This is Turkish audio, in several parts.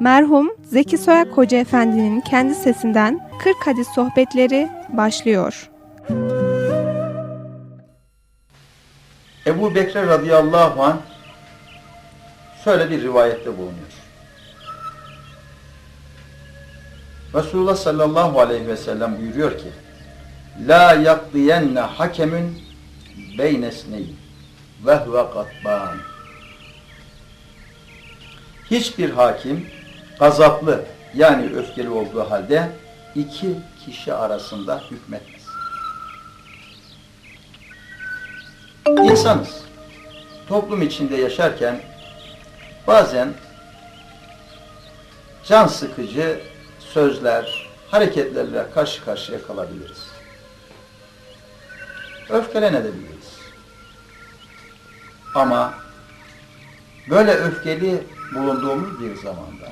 Merhum Zeki Soyak Hoca Efendi'nin kendi sesinden 40 hadis sohbetleri başlıyor. Ebu Bekir radıyallahu anh şöyle bir rivayette bulunuyor. Resulullah sallallahu aleyhi ve sellem buyuruyor ki La yakdiyenne hakemin beynesneyn ve huve gatban Hiçbir hakim gazaplı yani öfkeli olduğu halde iki kişi arasında hükmetmez. İnsanız. Toplum içinde yaşarken bazen can sıkıcı sözler, hareketlerle karşı karşıya kalabiliriz. Öfkelenebiliriz. Ama böyle öfkeli bulunduğumuz bir zamanda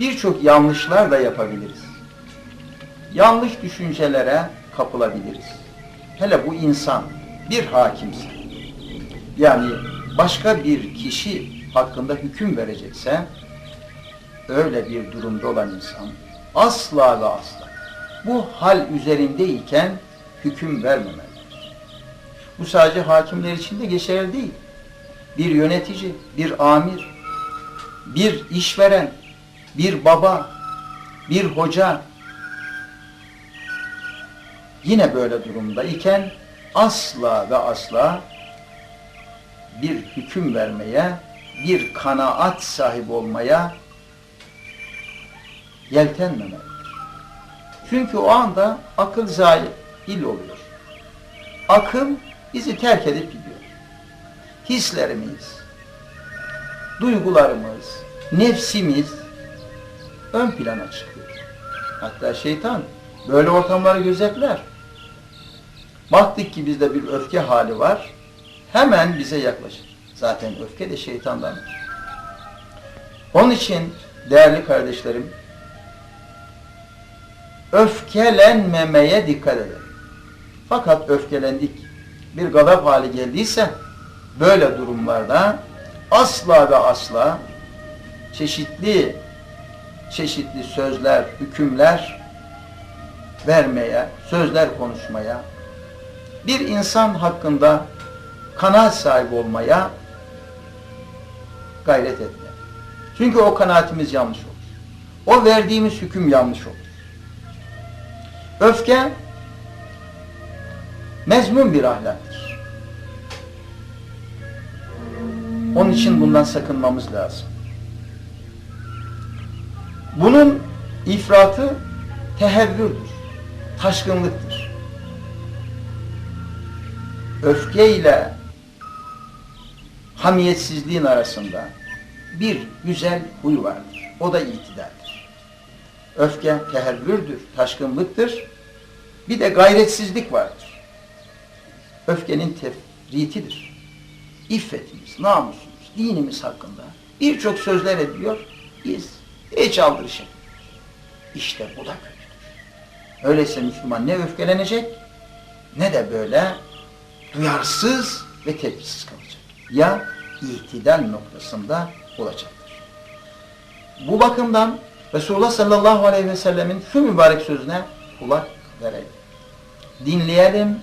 birçok yanlışlar da yapabiliriz. Yanlış düşüncelere kapılabiliriz. Hele bu insan bir hakimse, yani başka bir kişi hakkında hüküm verecekse, öyle bir durumda olan insan asla ve asla bu hal üzerindeyken hüküm vermemelidir. Bu sadece hakimler için de geçerli değil. Bir yönetici, bir amir, bir işveren, bir baba, bir hoca, yine böyle durumda iken asla ve asla bir hüküm vermeye, bir kanaat sahibi olmaya yeltenmemelidir. Çünkü o anda akıl zahil oluyor. Akıl bizi terk edip gidiyor. Hislerimiz, duygularımız, nefsimiz ön plana çıkıyor. Hatta şeytan böyle ortamları gözetler. Baktık ki bizde bir öfke hali var, hemen bize yaklaşır. Zaten öfke de şeytandandır. Onun için değerli kardeşlerim, öfkelenmemeye dikkat edelim. Fakat öfkelendik, bir gadap hali geldiyse, böyle durumlarda asla ve asla çeşitli çeşitli sözler, hükümler vermeye, sözler konuşmaya, bir insan hakkında kanaat sahibi olmaya gayret etme. Çünkü o kanaatimiz yanlış olur. O verdiğimiz hüküm yanlış olur. Öfke mezmun bir ahlaktır. Onun için bundan sakınmamız lazım. Bunun ifratı tehevvürdür, taşkınlıktır. Öfke ile hamiyetsizliğin arasında bir güzel huy vardır. O da itidaldir. Öfke tehevvürdür, taşkınlıktır. Bir de gayretsizlik vardır. Öfkenin tefritidir. İffetimiz, namusumuz, dinimiz hakkında birçok sözler ediliyor. Biz hiç aldırış İşte bu da kötüdür. Öyleyse Müslüman ne öfkelenecek ne de böyle duyarsız ve tepkisiz kalacak. Ya itidal noktasında olacaktır. Bu bakımdan Resulullah sallallahu aleyhi ve sellemin şu mübarek sözüne kulak verelim. Dinleyelim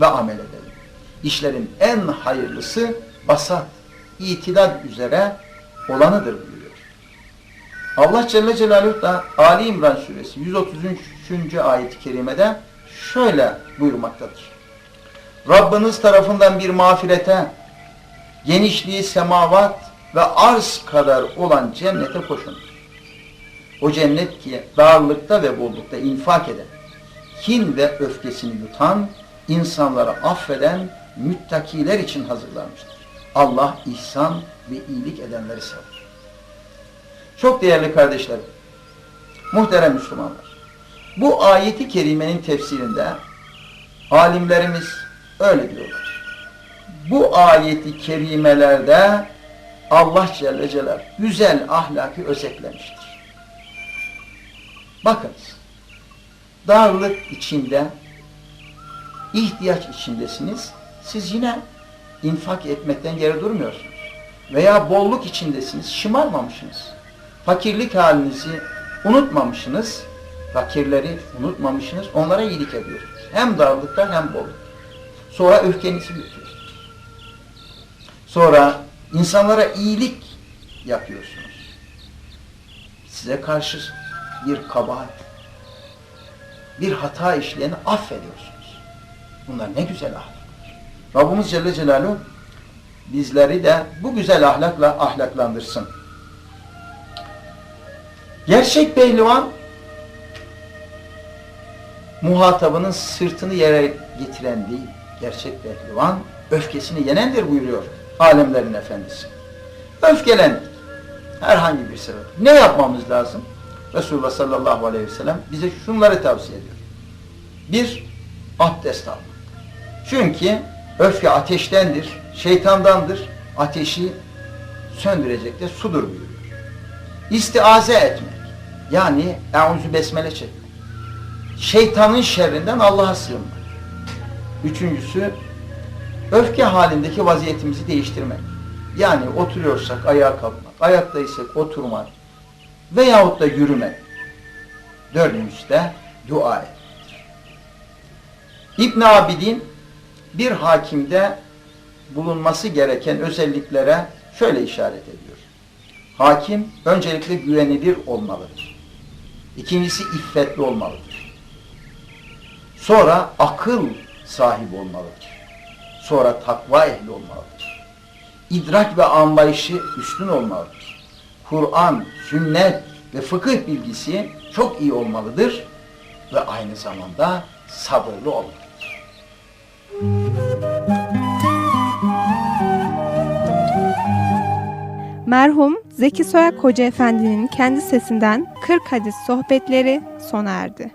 ve amel edelim. İşlerin en hayırlısı basat, itidal üzere olanıdır buyuruyor. Allah Celle Celaluhu da Ali İmran suresi 133. ayet-i kerimede şöyle buyurmaktadır. Rabbiniz tarafından bir mağfirete, genişliği semavat ve arz kadar olan cennete koşun. O cennet ki darlıkta ve bollukta infak eden, kin ve öfkesini yutan, insanlara affeden müttakiler için hazırlanmıştır. Allah ihsan ve iyilik edenleri sever. Çok değerli kardeşlerim, muhterem Müslümanlar, bu ayeti kerimenin tefsirinde alimlerimiz öyle diyorlar. Bu ayeti kerimelerde Allah Celle Celal güzel ahlakı özetlemiştir. Bakınız, darlık içinde, ihtiyaç içindesiniz, siz yine infak etmekten geri durmuyorsunuz. Veya bolluk içindesiniz, şımarmamışsınız. Fakirlik halinizi unutmamışsınız, fakirleri unutmamışsınız, onlara iyilik ediyorsunuz. Hem darlıkta hem bolluk. Sonra öfkenizi yutuyorsunuz. Sonra insanlara iyilik yapıyorsunuz. Size karşı bir kabahat, bir hata işleyeni affediyorsunuz. Bunlar ne güzel ahlak. Rabbimiz Celle Celaluhu bizleri de bu güzel ahlakla ahlaklandırsın. Gerçek pehlivan muhatabının sırtını yere getiren değil. Gerçek pehlivan öfkesini yenendir buyuruyor alemlerin efendisi. Öfkelendik. Herhangi bir sebep. Ne yapmamız lazım? Resulullah sallallahu aleyhi ve sellem bize şunları tavsiye ediyor. Bir, abdest almak. Çünkü öfke ateştendir, şeytandandır. Ateşi söndürecek de sudur buyuruyor. İstiaze etmek. Yani eûzü besmele çekmek. Şeytanın şerrinden Allah'a sığınmak. Üçüncüsü, öfke halindeki vaziyetimizi değiştirmek. Yani oturuyorsak ayağa kalkmak, ayaktaysak oturmak veyahut da yürümek. Dördüncüsü de dua etmektir. İbn Abidin bir hakimde bulunması gereken özelliklere şöyle işaret ediyor. Hakim öncelikle güvenilir olmalıdır. İkincisi iffetli olmalıdır. Sonra akıl sahibi olmalıdır. Sonra takva ehli olmalıdır. İdrak ve anlayışı üstün olmalıdır. Kur'an, sünnet ve fıkıh bilgisi çok iyi olmalıdır ve aynı zamanda sabırlı olmalıdır. Merhum Zeki Soyak Hoca Efendi'nin kendi sesinden 40 hadis sohbetleri sona erdi.